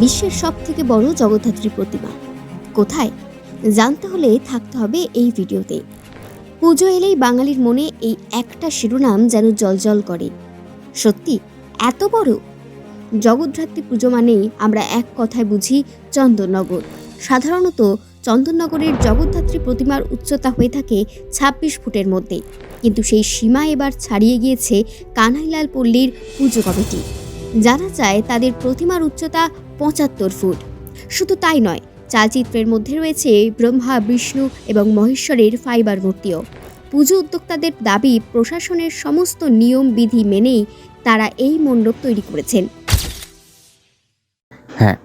বিশ্বের সব থেকে বড় জগদ্ধাত্রী প্রতিমা। কোথায়? জানতে হলে থাকতে হবে এই ভিডিওতে। পুজো এলেই বাঙালির মনে এই একটা শিরোনাম যেন জলজল করে। সত্যি, এত বড়? জগদ্ধাত্রী পুজো মানেই আমরা এক কথায় বুঝি চন্দননগর। সাধারণত চন্দননগরের জগদ্ধাত্রী প্রতিমার উচ্চতা হয়ে থাকে ছাব্বিশ ফুটের মধ্যে। কিন্তু সেই সীমা এবার ছাড়িয়ে গিয়েছে কানাইলাল পল্লীর পুজো কমিটি। জানা যায় তাদের প্রতিমার উচ্চতা পঁচাত্তর ফুট। শুধু তাই নয় চালচিত্রের মধ্যে রয়েছে ব্রহ্মা, বিষ্ণু এবং মহেশ্বরের ফাইবার মূর্তিও। পুজো উদ্যোক্তাদের দাবি, প্রশাসনের সমস্ত নিয়ম, বিধি মেনেই তারা এই মণ্ডপ তৈরি করেছেন। হ্যাঁ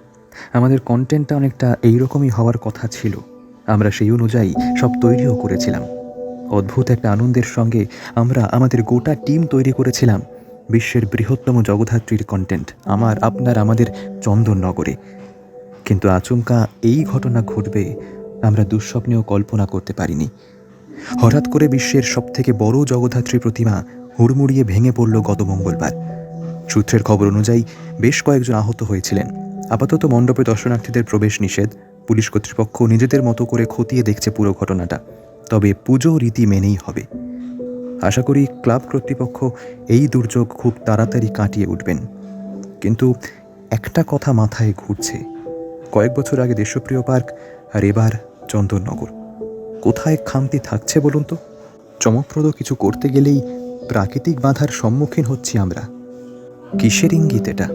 আমাদের কন্টেন্টটা অনেকটা এইরকমই হওয়ার কথা ছিল। আমরা সেই অনুযায়ী সব তৈরিও করেছিলাম। অদ্ভুত একটা আনন্দের সঙ্গে আমরা আমাদের গোটা টিম তৈরি করেছিলাম। বিশ্বের বৃহত্তম জগদ্ধাত্রীর কন্টেন্ট আমার, আপনার, আমাদের চন্দননগরে। কিন্তু আচমকা এই ঘটনা ঘটবে আমরা দুঃস্বপ্নেও কল্পনা করতে পারিনি। হঠাৎ করে বিশ্বের সবথেকে বড় জগদ্ধাত্রী প্রতিমা হুড়মুড়িয়ে ভেঙে পড়ল গত মঙ্গলবার। সূত্রের খবর অনুযায়ী বেশ কয়েকজন আহত হয়েছিলেন। আপাতত মণ্ডপে দর্শনার্থীদের প্রবেশ নিষেধ, পুলিশ কর্তৃপক্ষ নিজেদের মতো করে খতিয়ে দেখছে পুরো ঘটনাটা। তবে পুজো রীতি মেনেই হবে। আশা করি ক্লাব কর্তৃপক্ষ এই দুর্যোগ খুব তাড়াতাড়ি কাটিয়ে উঠবেন। কিন্তু একটা কথা মাথায় ঘুরছে। কয়েক বছর আগে দেশপ্রিয় পার্ক, আর এবার চন্দননগর। কোথায় খামতি থাকছে বলুন তো? চমকপ্রদ কিছু করতে গেলেই প্রাকৃতিক বাধার সম্মুখীন হচ্ছি আমরা। কিসের ইঙ্গিত এটা?